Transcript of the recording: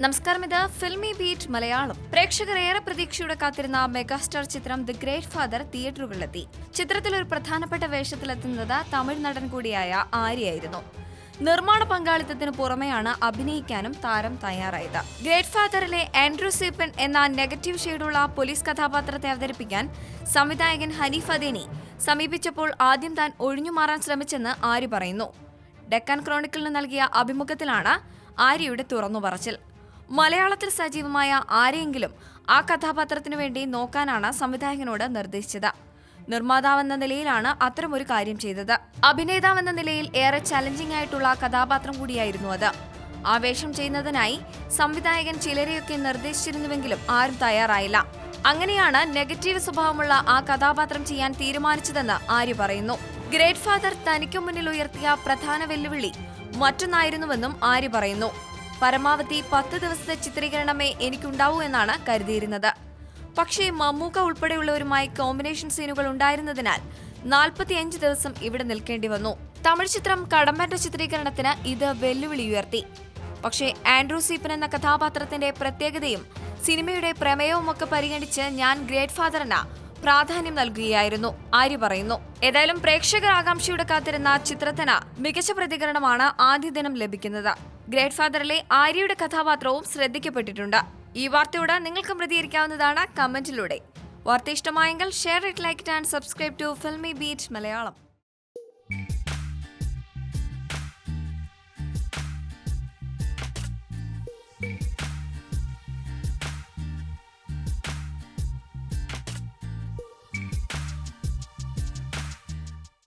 നമസ്കാരം. ഇത് filmy beat Malayalam. പ്രേക്ഷകർ ഏറെ പ്രതീക്ഷയോടെ കാത്തിരുന്ന മെഗാസ്റ്റാർ ചിത്രം ദി ഗ്രേറ്റ് ഫാദർ തിയേറ്ററുകളിലെത്തി. ചിത്രത്തിൽ ഒരു പ്രധാനപ്പെട്ട വേഷത്തിലെത്തുന്നത് തമിഴ് നടൻ കൂടിയായ ആര്യായിരുന്നു നിർമ്മാണ പങ്കാളിത്തത്തിന് പുറമെയാണ് അഭിനയിക്കാനും താരം തയ്യാറായത്. ഗ്രേറ്റ് ഫാദറിലെ ആൻഡ്രൂ സീപ്പൻ എന്ന നെഗറ്റീവ് ഷെയ്ഡുള്ള പോലീസ് കഥാപാത്രത്തെ അവതരിപ്പിക്കാൻ സംവിധായകൻ ഹനീഫ് അദേനി സമീപിച്ചപ്പോൾ ആദ്യം താൻ ഒഴിഞ്ഞുമാറാൻ ശ്രമിച്ചെന്ന് ആര്യ പറയുന്നു. ഡെക്കാൻ ക്രോണിക്കിളിന് നൽകിയ അഭിമുഖത്തിലാണ് ആര്യയുടെ തുറന്നു പറച്ചിൽ മലയാളത്തിൽ സജീവമായ ആരെയെങ്കിലും ആ കഥാപാത്രത്തിനു വേണ്ടി നോക്കാനാണ് സംവിധായകനോട് നിർദ്ദേശിച്ചത്. നിർമ്മാതാവെന്ന നിലയിലാണ് അത്തരമൊരു കാര്യം ചെയ്തത്. അഭിനേതാവെന്ന നിലയിൽ ഏറെ ചലഞ്ചിങ് ആയിട്ടുള്ള കഥാപാത്രം കൂടിയായിരുന്നു അത്. ആ വേഷം ചെയ്യുന്നതിനായി സംവിധായകൻ ചിലരെയൊക്കെ നിർദ്ദേശിച്ചിരുന്നുവെങ്കിലും ആരും തയ്യാറായില്ല. അങ്ങനെയാണ് നെഗറ്റീവ് സ്വഭാവമുള്ള ആ കഥാപാത്രം ചെയ്യാൻ തീരുമാനിച്ചതെന്ന് ആര്യ പറയുന്നു. ഗ്രേറ്റ് ഫാദർ തനിക്കു മുന്നിൽ ഉയർത്തിയ പ്രധാന വെല്ലുവിളി മറ്റൊന്നായിരുന്നുവെന്നും ആര്യ പറയുന്നു. പരമാവധി പത്ത് ദിവസത്തെ ചിത്രീകരണമേ എനിക്കുണ്ടാവൂ എന്നാണ് കരുതിയിരുന്നത്. പക്ഷേ മമ്മൂക്ക ഉൾപ്പെടെയുള്ളവരുമായി കോമ്പിനേഷൻ സീനുകൾ ഉണ്ടായിരുന്നതിനാൽ നാൽപ്പത്തിയഞ്ച് ദിവസം ഇവിടെ നിൽക്കേണ്ടി വന്നു. തമിഴ് ചിത്രം കടമ്പറ്റ ചിത്രീകരണത്തിന് ഇത് വെല്ലുവിളി ഉയർത്തി. പക്ഷേ ആൻഡ്രൂ സീപ്പൻ എന്ന കഥാപാത്രത്തിന്റെ പ്രത്യേകതയും സിനിമയുടെ പ്രമേയവുമൊക്കെ പരിഗണിച്ച് ഞാൻ ഗ്രേറ്റ് ഫാദറിന് പ്രാധാന്യം നൽകുകയായിരുന്നു. ആര്യ പറയുന്നു ഏതായാലും പ്രേക്ഷകർ ആകാംക്ഷയുടെ കാത്തിരുന്ന ചിത്രത്തിന് മികച്ച പ്രതികരണമാണ് ആദ്യ ദിനം ലഭിക്കുന്നത്. ഗ്രേറ്റ് ഫാദറിലെ ആര്യയുടെ കഥാപാത്രവും ശ്രദ്ധിക്കപ്പെട്ടിട്ടുണ്ട്. ഈ വാർത്തയോട് നിങ്ങൾക്ക് പ്രതികരിക്കാവുന്നതാണ് കമന്റിലൂടെ. വാർത്ത ഇഷ്ടമായെങ്കിൽ share it like and subscribe to Filmi Beat Malayalam.